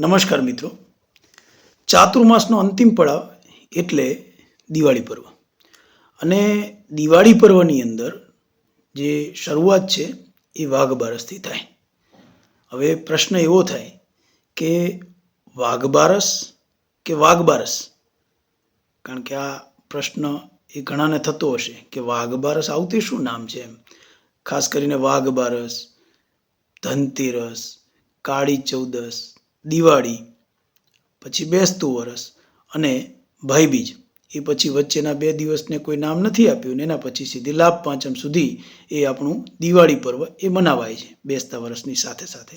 નમસ્કાર મિત્રો. ચાતુર્માસનો અંતિમ પડાવ એટલે દિવાળી પર્વ. અને દિવાળી પર્વની અંદર જે શરૂઆત છે એ વાઘ બારસથી થાય. હવે પ્રશ્ન એવો થાય કે વાઘ બારસ કે વાઘ બારસ કારણ કે આ પ્રશ્ન એ ઘણાને થતો હશે કે વાઘ બારસ આવતી શું નામ છે એમ? ખાસ કરીને વાઘ બારસ ધનતેરસ, કાળી ચૌદસ દિવાળી, પછી બેસતું વરસ અને ભાઈબીજ. એ પછી વચ્ચેના બે દિવસને કોઈ નામ નથી આપ્યું ને એના પછી સીધી લાભ પાંચમ સુધી એ આપણું દિવાળી પર્વ એ મનાવાય છે બેસતા વરસની સાથે સાથે.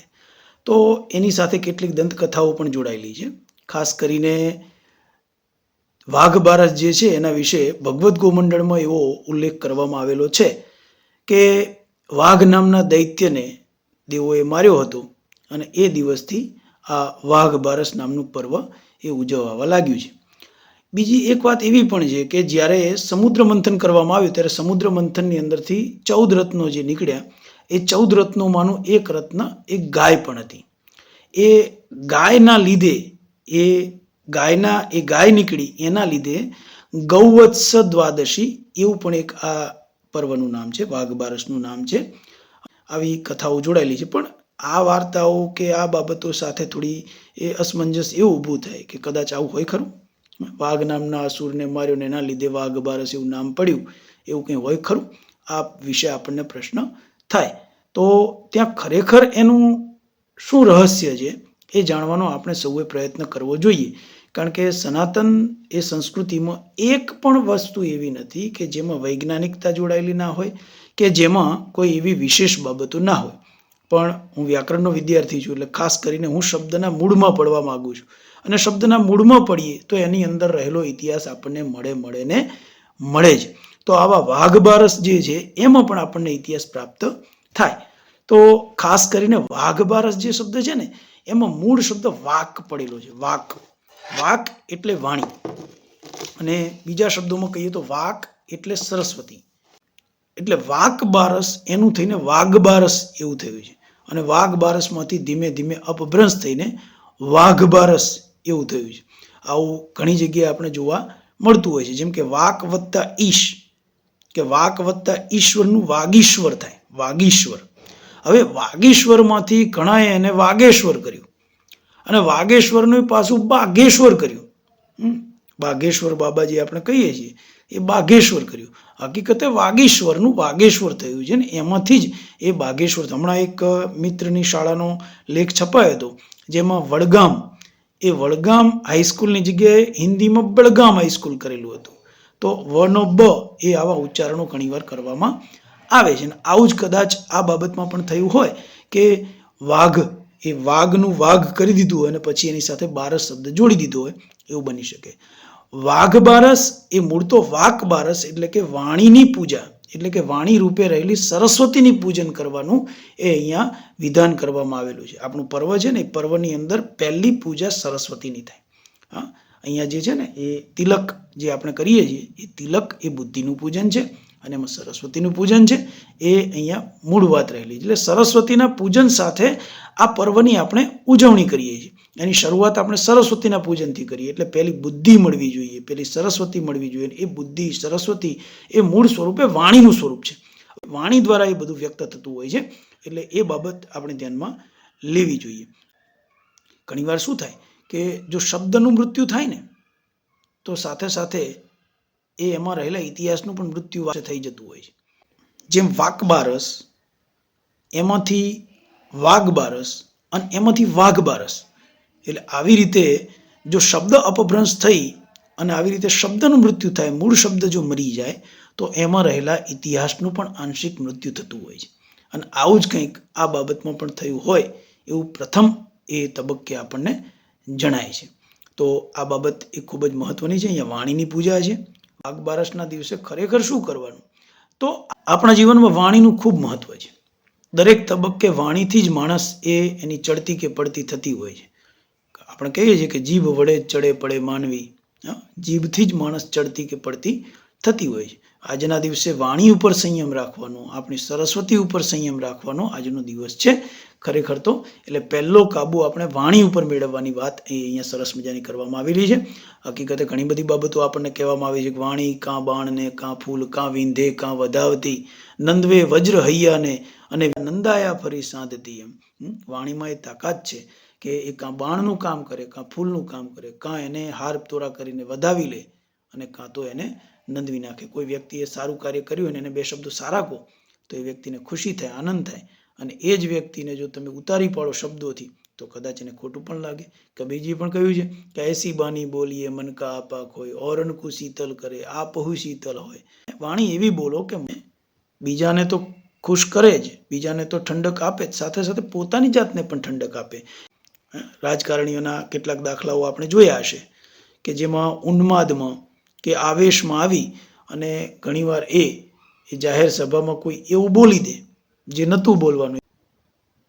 તો એની સાથે કેટલીક દંતકથાઓ પણ જોડાયેલી છે. ખાસ કરીને વાઘ બારસ જે છે એના વિશે ભગવદ્ ગોમંડળમાં એવો ઉલ્લેખ કરવામાં આવેલો છે કે વાઘ નામના દૈત્યને દેવોએ માર્યો હતો અને એ દિવસથી આ વાઘ બારસ નામનું પર્વ એ ઉજવવા લાગ્યું છે. બીજી એક વાત એવી પણ છે કે જ્યારે સમુદ્ર મંથન કરવામાં આવ્યું ત્યારે સમુદ્ર મંથનની અંદરથી ચૌદ રત્નો જે નીકળ્યા, એ ચૌદ રત્નોમાંનું એક રત્ન, એક ગાય પણ હતી. એ ગાયના લીધે, એ ગાયના, એ ગાય નીકળી એના લીધે ગૌવત્સ દ્વાદશી એવું પણ એક આ પર્વનું નામ છે, વાઘ બારસનું નામ છે. આવી કથાઓ જોડાયેલી છે. પણ આ વાર્તાઓ કે આ બાબતો સાથે થોડી એ અસમંજસ એવું ઊભું થાય કે કદાચ આવું હોય ખરું? વાઘ નામના અસુરને માર્યો ને એના લીધે વાઘ બારસ એવું નામ પડ્યું, એવું કંઈ હોય ખરું? આ વિશે આપણને પ્રશ્ન થાય. તો ત્યાં ખરેખર એનું શું રહસ્ય છે એ જાણવાનો આપણે સૌએ પ્રયત્ન કરવો જોઈએ. કારણ કે સનાતન એ સંસ્કૃતિમાં એક પણ વસ્તુ એવી નથી કે જેમાં વૈજ્ઞાનિકતા જોડાયેલી ના હોય કે જેમાં કોઈ એવી વિશેષ બાબતો ના હોય. પણ હું વ્યાકરણનો વિદ્યાર્થી છું એટલે ખાસ કરીને હું શબ્દના મૂળમાં પડવા માગું છું. અને શબ્દના મૂળમાં પડીએ તો એની અંદર રહેલો ઇતિહાસ આપણને મળે મળે ને મળે જ. તો આવા વાઘ બારસ જે છે, એમાં પણ આપણને ઇતિહાસ પ્રાપ્ત થાય. તો ખાસ કરીને વાઘ બારસ જે શબ્દ છે ને, એમાં મૂળ શબ્દ વાક પડેલો છે, વાક. વાક એટલે વાણી. અને બીજા શબ્દોમાં કહીએ તો વાક એટલે સરસ્વતી. એટલે વાક બારસ એનું થઈને વાઘ બારસ એવું થયું છે. અને વાઘ બારસમાંથી ધીમે ધીમે અપભ્રંશ થઈને વાઘ બારસ એવું થયું છે. આવું ઘણી જગ્યાએ આપણે જોવા મળતું હોય છે. જેમ કે વાક વત્તા ઈશ, કે વાક વત્તા ઈશ્વરનું વાગીશ્વર થાય, વાગીશ્વર. હવે વાગીશ્વરમાંથી ઘણાએ એને વાગેશ્વર કર્યું. અને વાગેશ્વરનું પાછું બાગેશ્વર કર્યું. બાગેશ્વર બાબાજી આપણે કહીએ છીએ. એ બાઘેશ્વર કર્યું. હકીકતે વાગેશ્વરનું વાગેશ્વર થયું છે ને એમાંથી જ એ બાગેશ્વર હમણાં એક મિત્રની શાળાનો લેખ છપાયો હતો, જેમાં વડગામ, એ વડગામ હાઈસ્કૂલની જગ્યાએ હિન્દીમાં બળગામ હાઈસ્કૂલ કરેલું હતું. તો વનો બ એ આવા ઉચ્ચારણો ઘણીવાર કરવામાં આવે છે. અને આવું જ કદાચ આ બાબતમાં પણ થયું હોય કે વાઘ, એ વાઘનું વાઘ કરી દીધું હોય અને પછી એની સાથે બારસ શબ્દ જોડી દીધો હોય, એવું બની શકે. વાઘ બારસ એ મૂળ તો વાકબારસ એટલે કે વાણીની પૂજા, એટલે કે વાણી રૂપે રહેલી સરસ્વતીની પૂજન કરવાનું એ અહીંયા વિધાન કરવામાં આવેલું છે. આપણું પર્વ છે ને, એ પર્વની અંદર પહેલી પૂજા સરસ્વતીની થાય. હા, અહીંયા જે છે ને, એ તિલક જે આપણે કરીએ છીએ, એ તિલક એ બુદ્ધિનું પૂજન છે અને એમાં સરસ્વતીનું પૂજન છે. એ અહીંયા મૂળ વાત રહેલી એટલે સરસ્વતીના પૂજન સાથે આ પર્વની આપણે ઉજવણી કરીએ છીએ. એની શરૂઆત આપણે સરસ્વતીના પૂજનથી કરીએ. એટલે પહેલી બુદ્ધિ મળવી જોઈએ, પહેલી સરસ્વતી મળવી જોઈએ. એ બુદ્ધિ, સરસ્વતી એ મૂળ સ્વરૂપે વાણીનું સ્વરૂપ છે. વાણી દ્વારા એ બધું વ્યક્ત થતું હોય છે. એટલે એ બાબત આપણે ધ્યાનમાં લેવી જોઈએ. ઘણીવાર શું થાય કે જો શબ્દનું મૃત્યુ થાય ને, તો સાથે સાથે એ એમાં રહેલા ઇતિહાસનું પણ મૃત્યુ વાસે થઈ જતું હોય છે. જેમ વાકબારસ, એમાંથી વાઘબારસ અને એમાંથી વાઘબારસ. એટલે આવી રીતે જો શબ્દ અપભ્રંશ થઈ અને આવી રીતે શબ્દનું મૃત્યુ થાય, મૂળ શબ્દ જો મરી જાય, તો એમાં રહેલા ઇતિહાસનું પણ આંશિક મૃત્યુ થતું હોય છે. અને આવું જ કંઈક આ બાબતમાં પણ થયું હોય એવું પ્રથમ એ તબક્કે આપણને જણાય છે. તો આ બાબત એ ખૂબ જ મહત્વની છે. અહીંયા વાણીની પૂજા છે. વાઘ બારસના દિવસે ખરેખર શું કરવાનું? તો આપણા જીવનમાં વાણીનું ખૂબ મહત્વ છે. દરેક તબક્કે વાણીથી જ માણસ એ એની ચડતી કે પડતી થતી હોય છે. આપણે કહીએ છીએ કે જીભ વડે ચડે પડે માનવી. જીભથી જ માણસ ચડતી કે પડતી થતી હોય છે. આજના દિવસે વાણી ઉપર સંયમ રાખવાનો, આપણી સરસ્વતી ઉપર સંયમ રાખવાનો આજનો દિવસ છે ખરેખર તો. એટલે પહેલો કાબુ આપણે વાણી ઉપર મેળવવાની વાત એ અહીંયા સરસ મજાની કરવામાં આવેલી છે. હકીકતે ઘણી બધી બાબતો આપણને કહેવામાં આવી છે કે વાણી કાં બાણને, કાં ફૂલ, કાં વિંધે, કાં વધાવતી, નંદવે વજ્ર હૈયાને, અને નંદાયા ફરી સાંધતી એમ. વાણીમાં એ તાકાત છે. કે એ કાં બાણનું કામ કરે, કાં ફૂલનું કામ કરે, કાં એને હાર તોરા કરીને વધાવી લે અને કાં તો એને નંદવી નાખે. કોઈ વ્યક્તિએ સારું કાર્ય કર્યું અને એને બે શબ્દો સારા કહો તો એ વ્યક્તિને ખુશી થાય, આનંદ થાય. અને એ જ વ્યક્તિને જો તમે ઉતારી પાડો શબ્દોથી, તો કદાચ એને ખોટું પણ લાગે. કબીરજી પણ કહ્યું છે કે એસી બાની બોલીએ મનકા આપાક હોય ઓરન કુ શીતલ કરે આપહુ શીતલ હોય. વાણી એવી બોલો કે મેં બીજાને તો ખુશ કરે જ, બીજાને તો ઠંડક આપે જ, સાથે સાથે પોતાની જાતને પણ ઠંડક આપે. રાજકારણીઓના કેટલાક દાખલાઓ આપણે જોયા હશે કે જેમાં ઉન્માદમાં કે આવેશમાં આવી અને ઘણીવાર એ એ જાહેર સભામાં કોઈ એવું બોલી દે જે નહોતું બોલવાનું.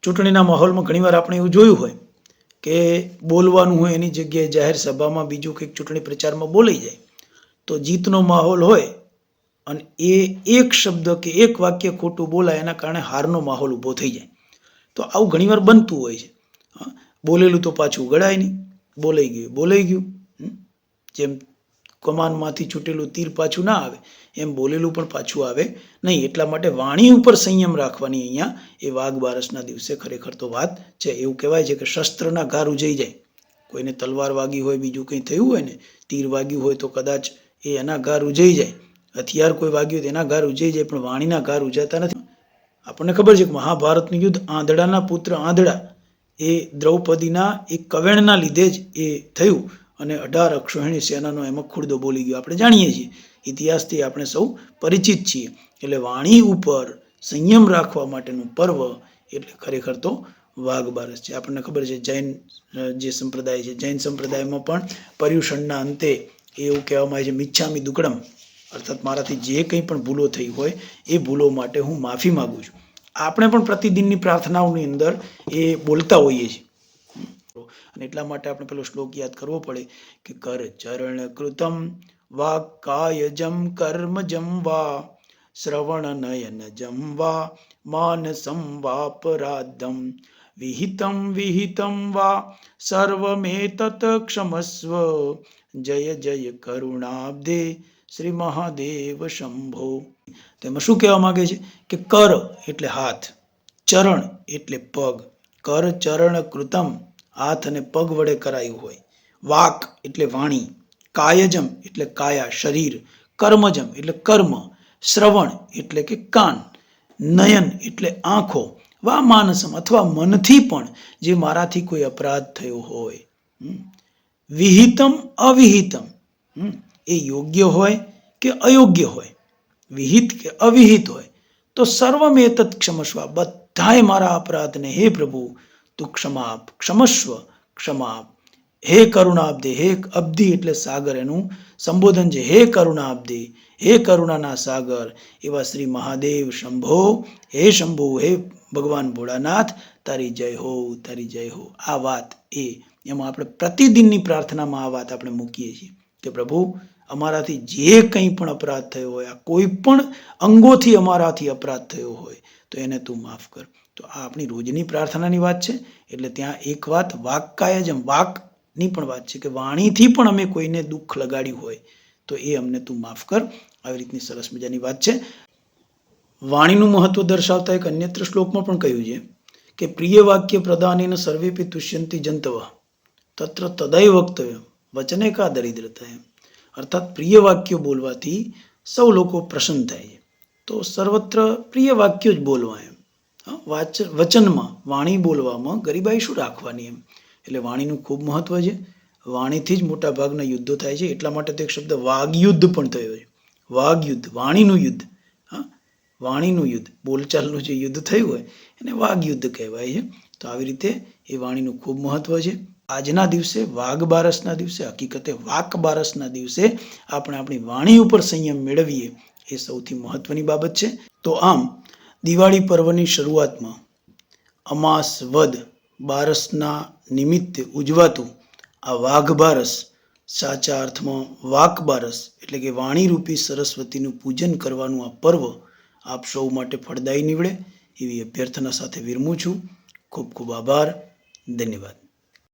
ચૂંટણીના માહોલમાં ઘણીવાર આપણે એવું જોયું હોય કે બોલવાનું હોય એની જગ્યાએ જાહેર સભામાં બીજું કંઈક ચૂંટણી પ્રચારમાં બોલાઈ જાય, તો જીતનો માહોલ હોય અને એ એક શબ્દ કે એક વાક્ય ખોટું બોલાય એના કારણે હારનો માહોલ ઊભો થઈ જાય. તો આવું ઘણીવાર બનતું હોય છે. બોલેલું તો પાછું ગળાય નહીં. બોલાઈ ગયું બોલાઈ ગયું. જેમ કમાનમાંથી છૂટેલું તીર પાછું ના આવે, એમ બોલેલું પણ પાછું આવે નહીં. એટલા માટે વાણી ઉપર સંયમ રાખવાની અહીંયા એ વાઘ બારસના દિવસે ખરેખર તો વાત છે. એવું કહેવાય છે કે શસ્ત્રના ઘા ઉજઈ જાય. કોઈને તલવાર વાગી હોય, બીજું કંઈ થયું હોય ને, તીર વાગ્યું હોય તો કદાચ એ એના ઘા ઉજઈ જાય. હથિયાર કોઈ વાગ્યું તો એના ઘા ઉજઈ જાય, પણ વાણીના ઘા ઉજાતા નથી. આપણને ખબર છે કે મહાભારતનું યુદ્ધ આંધળાના પુત્ર આંધળા એ દ્રૌપદીના એક કવેણના લીધે જ એ થયું અને અઢાર અક્ષોહિણી સેનાનો એમાં ખુરદો બોલી ગયો. આપણે જાણીએ છીએ, ઇતિહાસથી આપણે સૌ પરિચિત છીએ. એટલે વાણી ઉપર સંયમ રાખવા માટેનું પર્વ એટલે ખરેખર તો વાઘ બારસ છે. આપણને ખબર છે, જૈન જે સંપ્રદાય છે, જૈન સંપ્રદાયમાં પણ પર્યુષણના અંતે એવું કહેવામાં આવે છે, મિચ્છામી દુકડમ. અર્થાત મારાથી જે કંઈ પણ ભૂલો થઈ હોય એ ભૂલો માટે હું માફી માગું છું. આપણે પણ પ્રતિદિનની પ્રાર્થનાઓની અંદર એ બોલતા હોઈએ છીએ. અને એટલા માટે આપણે પેલો શ્લોક યાદ કરવો પડે કે કર ચરણ કૃતમ વા કાયજમ કર્મજમ વા શ્રવણ નયન જમવા માનસમ વાપરાધમ વિહિતમ વિહિતમ વા સર્વમેતત ક્ષમસ્વ જય જય કરુણાબ્દે શ્રી મહાદેવ શંભો. તેમાં શું કહેવા માંગે છે? કે કર એટલે હાથ, ચરણ એટલે પગ. કર, ચરણ, કૃતમ, હાથ અને પગ વડે કરાયું હોય. વાક એટલે વાણી. કાયજમ એટલે કાયા, શરીર. કર્મજમ એટલે કર્મ. શ્રવણ એટલે કે કાન. નયન એટલે આંખો. વા માનસમ અથવા મનથી પણ જે મારાથી કોઈ અપરાધ થયો હોય. વિહિતમ, અવિહિતમ. એ યોગ્ય હોય કે અયોગ્ય હોય? વિહિત કે અવિહિત હોય, તો સર્વમેતત ક્ષમસ્વ બધાય મારા અપરાધને હે પ્રભુ, તું ક્ષમા આપ ક્ષમસ્વ ક્ષમા આપ હે કરુણાબ્દે હે અબ્ધિ એટલે સાગર, એનું સંબોધન છે, હે કરુણાબ્દે હે કરુણાના સાગર, એવા શ્રી મહાદેવ શંભો, હે શંભો, હે ભગવાન ભોળાનાથ, તારી જય હો, તારી જય હો. આ વાત એ, એમાં આપણે પ્રતિદિનની પ્રાર્થનામાં આ વાત આપણે મૂકીએ છીએ કે પ્રભુ અમારાથી જે કંઈ પણ અપરાધ થયો હોય, આ કોઈ પણ અંગોથી અમારાથી અપરાધ થયો હોય, તો એને તું માફ કર. તો આ આપણી રોજની પ્રાર્થનાની વાત છે, એટલે ત્યાં એક વાત વાક્કાય જેમ વાકની પણ વાત છે કે વાણીથી પણ અમે કોઈને દુઃખ લગાડ્યું હોય, તો એ અમને તું માફ કર. આવી રીતની સરસ મજાની વાત છે. વાણીનું મહત્વ દર્શાવતા એક અન્યત્ર શ્લોકમાં પણ કહ્યું છે કે પ્રિય વાક્ય પ્રદાનેન સર્વેપી તુષ્યંતી જંતવ, તત્ર તદય વક્તવ્ય વચને કા દરિદ્રતા એમ અર્થાત પ્રિય વાક્યો બોલવાથી સૌ લોકો પ્રસન્ન થાય છે. તો સર્વત્ર પ્રિય વાક્યો જ બોલવા એમ. વાચ, વચનમાં વાણી બોલવામાં ગરીબાઈ શું રાખવાની એમ? એટલે વાણીનું ખૂબ મહત્વ છે. વાણીથી જ મોટાભાગના યુદ્ધો થાય છે. એટલા માટે તો એક શબ્દ વાગયુદ્ધ પણ થયો છે. વાગયુદ્ધ, વાણીનું યુદ્ધ. હા, વાણીનું યુદ્ધ, બોલચાલનું જે યુદ્ધ થયું હોય એને વાગયુદ્ધ કહેવાય છે. તો આવી રીતે એ વાણીનું ખૂબ મહત્વ છે. આજના દિવસે વાઘ બારસના દિવસે, હકીકતે વાક બારસના દિવસે આપણે આપણી વાણી ઉપર સંયમ મેળવીએ એ સૌથી મહત્વની બાબત છે. તો આમ, દિવાળી પર્વની શરૂઆતમાં અમાસ વદ બારસના નિમિત્તે ઉજવાતું આ વાઘ બારસ સાચા અર્થમાં વાક બારસ એટલે કે વાણીરૂપી સરસ્વતીનું પૂજન કરવાનું આ પર્વ આપ સૌ માટે ફળદાયી નીવડે એવી અભ્યર્થના સાથે વિરમું છું. ખૂબ ખૂબ આભાર. ધન્યવાદ.